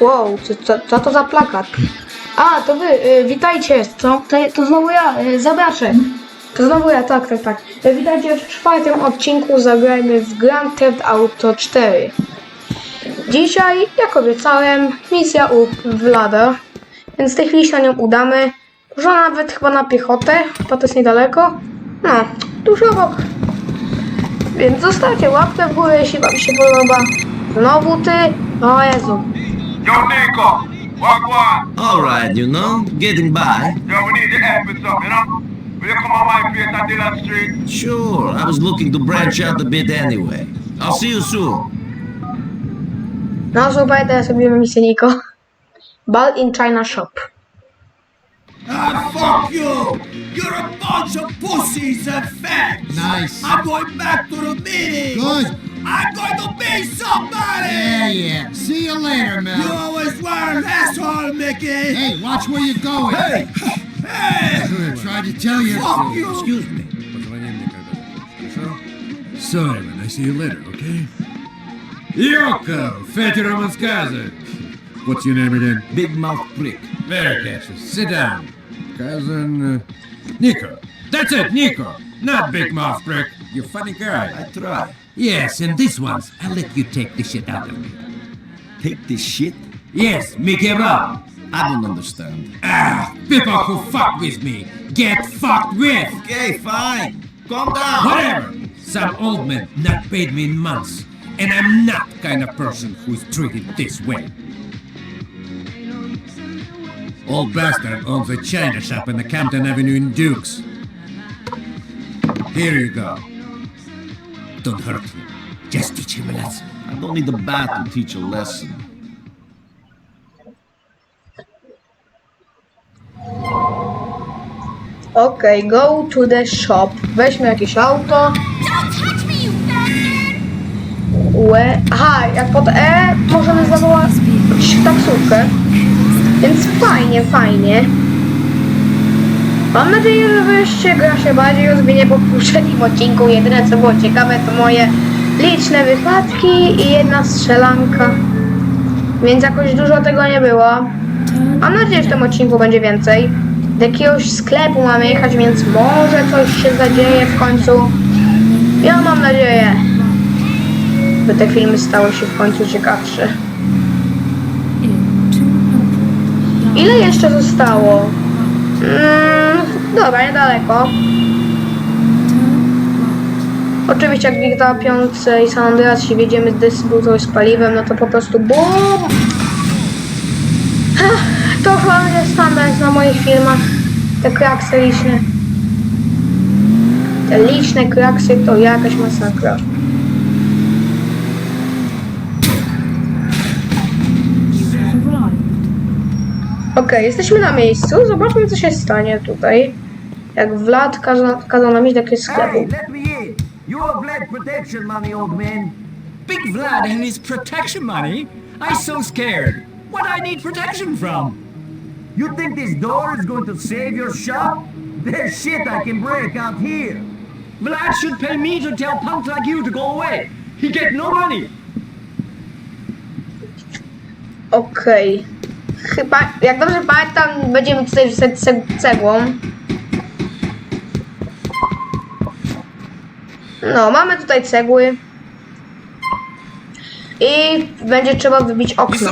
Wow, co, co, co to za plakat? A, to wy, y, witajcie, co? To, to znowu ja, y. To znowu ja, tak, tak, tak. Y, Witajcie w czwartym odcinku, zagrajmy w Grand Theft Auto 4. Dzisiaj, jak obiecałem, misja u Vlada, więc w tej chwili się na nią udamy. Może nawet chyba na piechotę, bo to jest niedaleko. No, tuż obok. Więc zostawcie łapkę w górę, jeśli wam się podoba. Znowu ty? O Jezu. Yo, Nico, walk one. Alright, you know, getting by. Yo, we need your help with something, you know? Will you come on my place at Dillon Street? Sure, I was looking to branch out a bit anyway. I'll see you soon. No, słuchaj, teraz robimy misję Niko. Ball in China Shop. Ah, fuck you! You're a bunch of pussies and fags! Nice. I'm going back to the meeting! Good. I'm going to be somebody! Yeah, yeah. See you later, man! You always were an asshole, Mickey! Hey, watch where you're going. Hey! Hey! I tried to tell you. Fuck you! Excuse me. Simon, I see you later, okay? Yoko, Fatty Roman's cousin. What's your name again? Big mouth prick. Very Cassius. Sit down. Cousin, uh, Nico. That's it, Nico. Not Big Mouth Brick. You funny guy. I try. Yes, and this one's, I'll let you take the shit out of me. Take this shit? Yes, Mickey Rob. I don't understand. Ah, people who fuck with me get fucked with. Okay, fine. Calm down. Whatever. Some old man not paid me in months, and I'm not kind of person who's treated this way. Old bastard owns a china shop in the Campton Avenue in Dukes. Here you go. Don't hurt him. Just teach him a lesson. I don't need a bat to teach a lesson. Okej, go to the shop. Weźmy jakieś auto. Łe. Aha, jak pod E możemy zawołać taksówkę. Więc fajnie, fajnie. Mam nadzieję, że wreszcie gra się bardziej rozwinie po poprzednim odcinku. Jedyne co było ciekawe to moje liczne wypadki i jedna strzelanka. Więc jakoś dużo tego nie było. Mam nadzieję, że w tym odcinku będzie więcej. Do jakiegoś sklepu mamy jechać, więc może coś się zadzieje w końcu. Ja mam nadzieję, by te filmy stały się w końcu ciekawsze. Ile jeszcze zostało? Mm, dobra, niedaleko. Oczywiście jak GTA 5 i San Andreas się wiedziemy z dystrybutor z paliwem, no to po prostu BUM! To chyba będzie standard na moich filmach. Te kraksy liczne. Te liczne kraksy to jakaś masakra. Okej, jesteśmy na miejscu. Zobaczmy, co się stanie tutaj. Jak Vlad kazał, kazał nam iść do jakiegoś sklepu. Big Vlad and his protection money? I'm so scared. What I need protection from? You think this door is going to save your shop? There's shit I can break out here. Vlad should pay me to tell punks like you to go away. He get no money. Okej. Chyba, jak dobrze pamiętam, będziemy tutaj rzucać ce- cegłą. No, mamy tutaj cegły. I będzie trzeba wybić okno.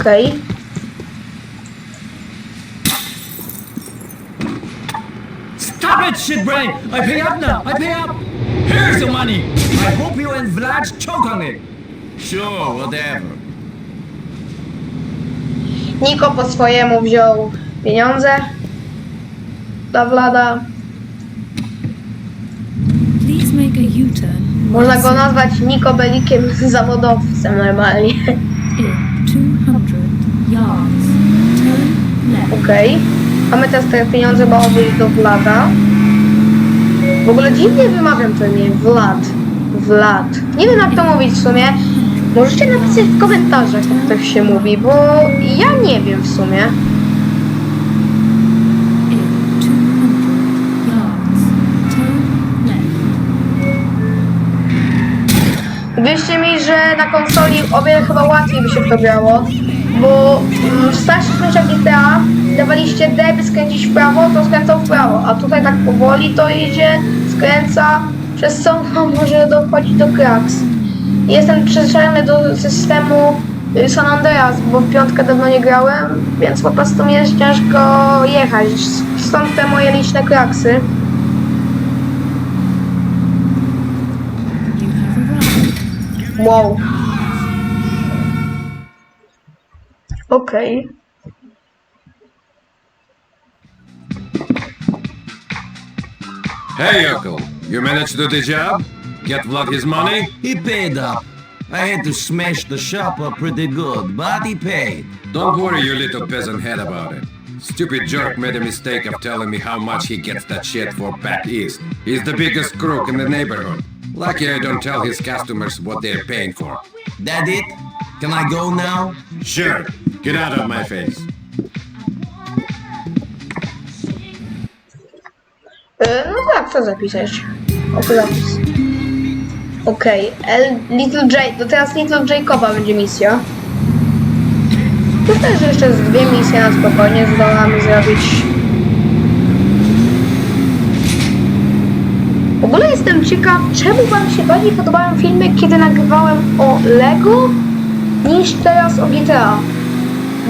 Okej. Stop it, shitbrain! I pay up now. I pay up. Here's the money. I hope you and Vlad choke on it. Sure, whatever. Niko po swojemu wziął pieniądze dla Vlada. Please make a U-turn. Można go nazwać Niko Belikiem zawodowcem normalnie. In 200 yards. Turn left. Okej. Mamy teraz te pieniądze, bo do Vlada. W ogóle dziwnie wymawiam to imię. Vlad. Vlad. Nie wiem jak to mówić w sumie. Możecie napisać w komentarzach, jak to się mówi, bo ja nie wiem w sumie. In 200 yards. Turn left. Wy Uwierzcie mi, że na konsoli o wiele chyba łatwiej by się to bo w starszych częściach GTA dawaliście D, by skręcić w prawo, to skręcał w prawo, a tutaj tak powoli to idzie, skręca, przez co może dochodzić do kraks. Jestem przyzwyczajony do systemu y, San Andreas, bo w piątkę dawno nie grałem, więc po prostu mi jest ciężko jechać, stąd te moje liczne kraksy. Wow. Okej. Hey, Uncle. You managed to do the job? Get Vlad his money? He paid up. I had to smash the shop up pretty good, but he paid. Don't worry, you little peasant head about it. Stupid jerk made a mistake of telling me how much he gets that shit for back east. He's the biggest crook in the neighborhood. Lucky I don't tell his customers what they're paying for. That it? Can I go now? Sure, get out of my face. No tak, co zapisać? Oto zapis. Okej, L Little J, to teraz Little Jacoba będzie misja. Myślę, że jeszcze z dwie misje na spokojnie zdołamy zrobić. W ogóle jestem ciekaw, czemu wam się bardziej podobają filmy, kiedy nagrywałem o Lego, niż teraz o GTA.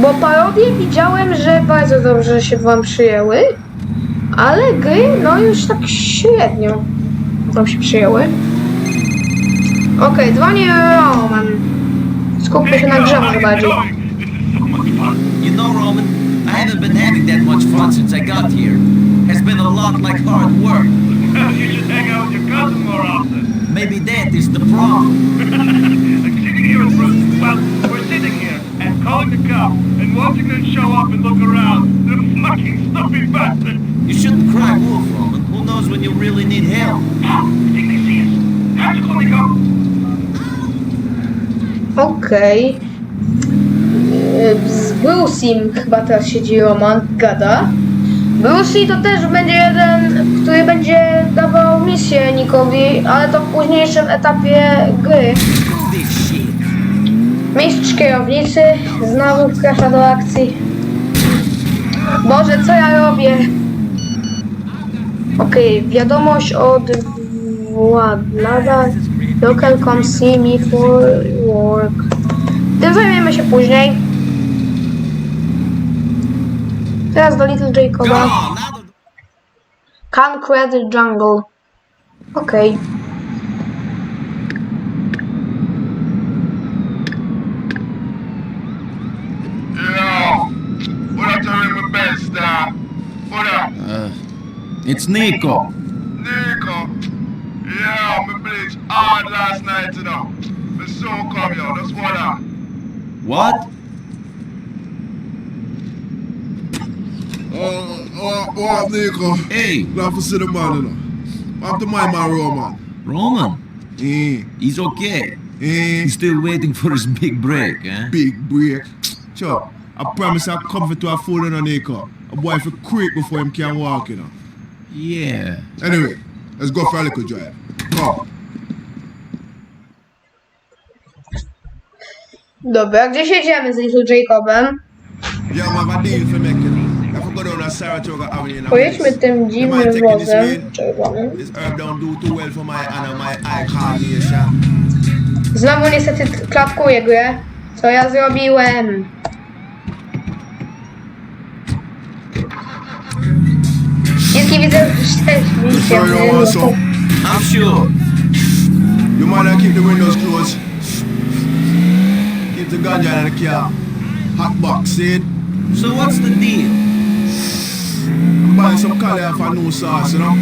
Bo parodie widziałem, że bardzo dobrze się wam przyjęły. Ale gry, no już tak średnio nam się przyjęły. Okej, dzwonię Roman. Skupmy się na grze może bardziej. This is so much fun. You know, Roman, I haven't been having that much fun since I got here. It's been a lot like hard work. you should hang out with your cousin more often. Maybe that is the problem. like sitting here with Bruce. Well, we're sitting here and calling the cops and watching them show up and look around. The fucking stupid bastards. You shouldn't cry wolf, Roman. Who knows when you really need help? I think they see us. Have to call the cops. Okej. Yy, Z Bruce'im chyba teraz siedzi Roman, gada. Brucey to też będzie jeden, który będzie dawał misję Nikowi, ale to w późniejszym etapie gry. Mistrz kierownicy znowu wkracza do akcji. Boże, co ja robię? Okej, wiadomość od Władlada. Local come see me for work. Tym zajmiemy się później. Teraz do Little Come Jacoba. on, now that Concrete Jungle. Okej. Yo, what up, uh, telling my best star? What up? It's Nico. Nico. Yeah, me bleach hard last night, you know. Me so come, yo. That's what up. What? Oh, oh, oh, Nico. Hey, Glad to see the man, you know. Have to mind my Roman. Roman. Eh, He's okay. eh, He's still waiting for his big break, eh? big break. Sure, I promise I'll come to a fool, you know, Nico. A boy for creep before him can walk, you know. Yeah. Anyway, let's go for a little drive. Come. Dobra, gdzie siedziemy z Little Jacobem? Pojedźmy tym dziwnym wozem czerwonym. Znowu niestety klatkuję grę. Co ja zrobiłem? Dzięki widzę, że jesteśmy. So you want some? I'm sure. You might not keep the windows closed. Keep the ganja in the car. Hot box, see it? So what's the deal? I'm buying some color for new sauce, you know?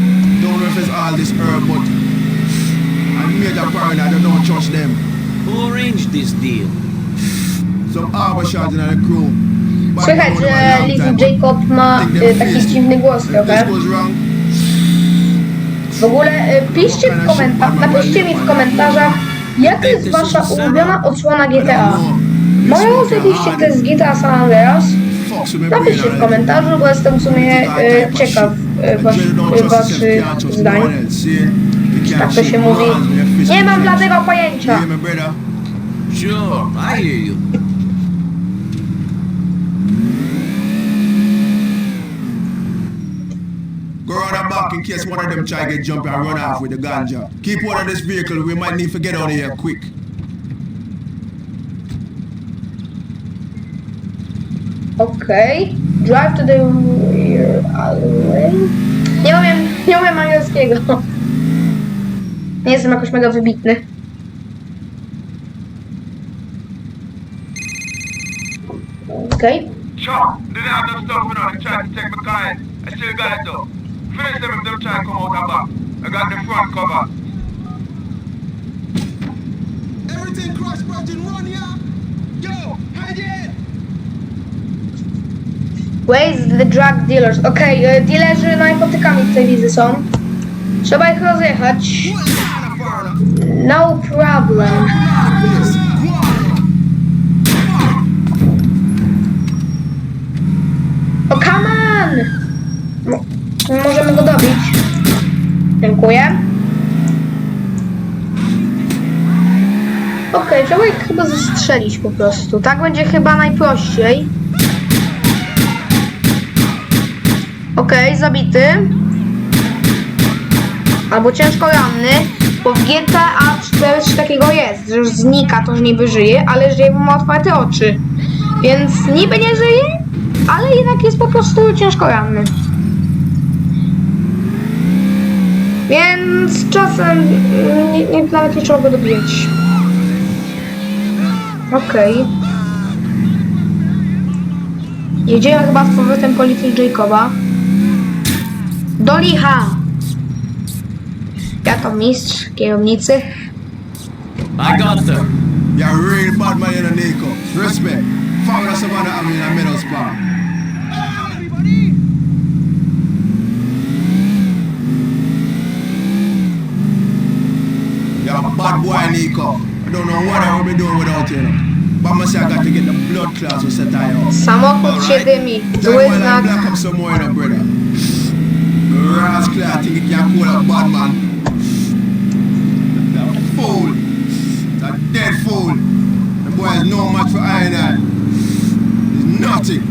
Don't know if it's all this herb, but I'm major paranoid, I don't trust them. Who arranged this deal? Some arbor shots in the crew. But Słychać, I know them a że long Little Jacob ma think y, them taki dziwny głos If trochę. W ogóle y, piszcie w komentarzach, napiszcie mi w komentarzach, jaka jest wasza ulubiona odsłona GTA. Moja osobiście to jest GTA San Andreas. Napiszcie w komentarzu, bo jestem w sumie y, ciekaw y, was, waszych zdań. gang tak to się mówi. Nie mam bladego You pojęcia. Sure, I hear you. In case one of them try get jumpy and run off with the ganja. Keep one of this vehicle. We might need to get out of here quick. Okej. Drive to the rear alleyway. Nie umiem, nie umiem angielskiego. Nie jestem jakoś mega wybitny. Okej. Chuck, didn't have no stuff in on. They tried to take my car in. I still got it though. Finish them if them try to come out the back. I got the front cover. Everything cross Virgin, run yeah. Go, head in. Where is the drug dealers? Okej, e, dealerzy narkotykami tutaj widzę są. Trzeba ich rozjechać. No problem. O, come on! Mo- Możemy go dobić. Dziękuję. Okej, trzeba ich chyba zastrzelić po prostu. Tak będzie chyba najprościej. Okej, zabity. Albo ciężko ranny. Bo w GTA 4 coś takiego jest, że już znika, to już niby żyje, ale żyje, bo ma otwarte oczy. Więc niby nie żyje, ale jednak jest po prostu ciężko ranny. Więc czasem mm, nie, nie, nawet nie trzeba go dobijać. Okej. Jedziemy chyba z powrotem po Little Jacoba. Do licha! Ja to mistrz kierownicy. I got them. You're a real bad man, Nico. Respect. Follow us about the in middle spot. Bad boy, Nico. I don't know what I will be doing without you. know. But I must say I got to get the blood clots we set I out. Samochód się dymi. Zły Tell znak. black up some more, you know, brother. Rascal, I think you can call a bad man. That fool. That dead fool. The boy is no match for I and I. He's nothing.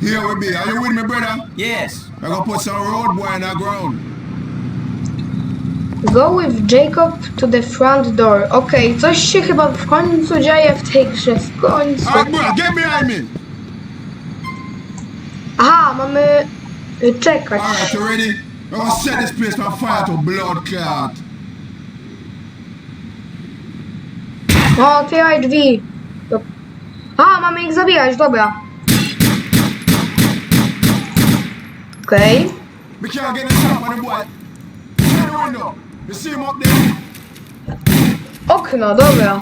Here we be. Are you with me, brother? Yes. I gonna put some road boy in the ground. Go with Jacob to the front door. Okej, coś się chyba w końcu dzieje w tej grze. W końcu. Alright, bro, get behind me. Aha, mamy y, czekać. Alright, you ready? I'm gonna set this place on fire to blood clot. O, otwieraj drzwi. Do- A, mamy ich zabijać, dobra. Okej. We can't get the top on the boy. Shut the window. You see him up there? Okno, dobra.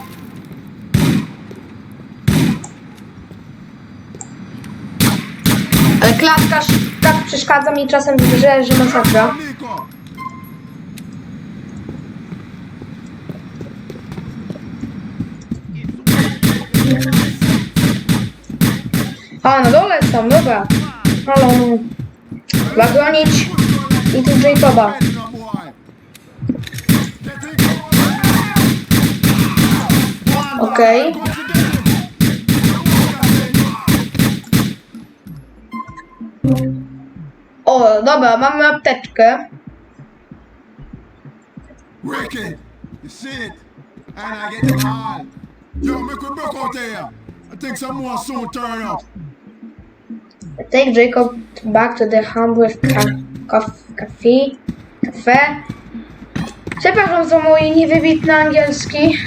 Ale klatka tak przeszkadza mi czasem w grze, że masakra. A, na dole są, dobra. Halo. Bronić i tu Jacoba. Okej. O, dobra, mamy apteczkę. Wicked. You see it? And I get the all. Yo, make we broke out here. I think some more soon turn up. Take Jacob back to the humble ca cof- cafe. Cafe. Przepraszam za mój niewybitny angielski.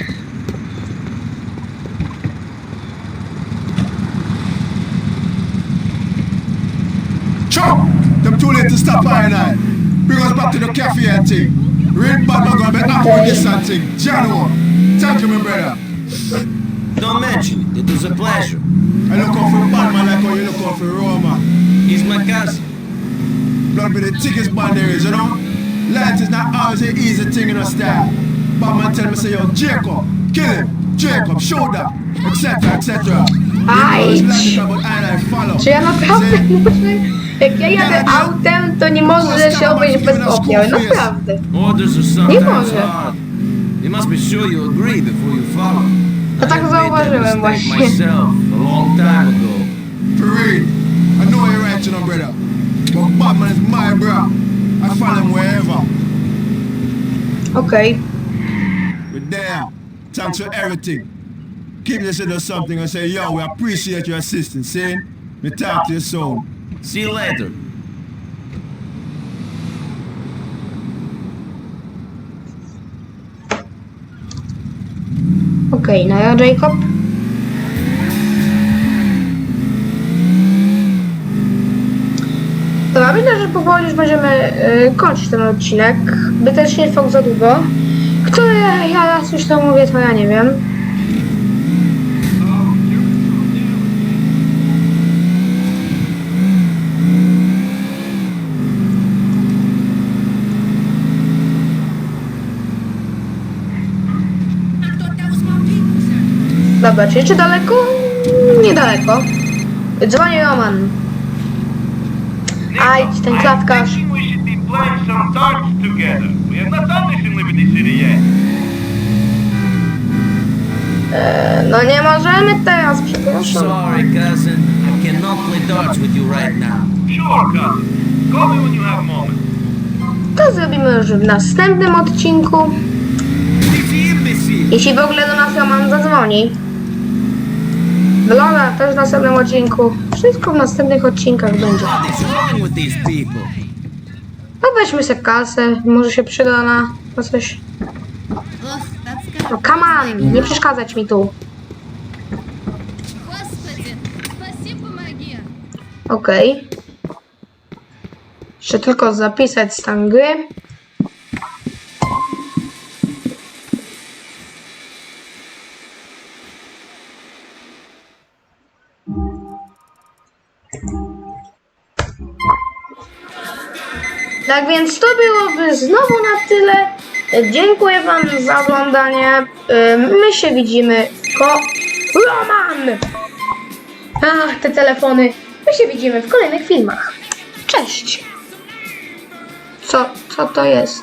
Chop! Them too late to stop by and I. Bring us back to the cafe and thing. Real bad man gonna be happy with this and thing. Jano. Thank you, my brother. Don't mention it. It was a pleasure. I look out for bad man like how you look out for Roma. He's my cousin. Blood be the thickest band there is, you know? Life is not always an easy thing in a style. Bad man tell me say, yo, Jacob, kill him. Jacob, show that. Etc., etc. Aye. Life is like oh, it, but I and I follow. Czy ja naprawdę See? muszę Jak ja jadę autem, to nie może się obejść bez ofiar. Naprawdę. Nie sometimes może. You must be sure you agree before you follow. No tak I made that zauważyłem mistake właśnie. Time ago. For real. I know you're right, you know, brother. But Batman is my bro. I follow him wherever. Okay. We're there. Thanks for everything. Keep listening to something and say, yo, we appreciate your assistance, see? Me talk to you soon. See you later. Okej, no ja Jacob. Dobra, myślę, że powoli już będziemy y, kończyć ten odcinek, by też nie trwał za długo. Który ja raz już to mówię, to ja nie wiem. Dobra, czy jeszcze daleko? Niedaleko. Dzwonię Roman. Aj, ten klatkarz. thinking we should be playing some darts together. We have not done this in Liberty City yet. E, no nie możemy teraz, przepraszam. Sorry, cousin. I cannot play darts with you right now. Sure, cousin. Call me when you have a moment. To zrobimy już w następnym odcinku. Jeśli w ogóle do nas Roman zadzwoni. Vloga też w następnym odcinku. Wszystko w następnych odcinkach będzie. What is wrong with these people? No weźmy sobie kasę, może się przyda na, na coś. Ugh, that's good. No come on, nie przeszkadzać mi tu. Господи, спаси, помоги. Okej. Jeszcze tylko zapisać stan gry. Tak więc to byłoby znowu na tyle. Dziękuję Wam za oglądanie. My się widzimy ko... Roman! Ach, te telefony. My się widzimy w kolejnych filmach. Cześć! Co, co to jest?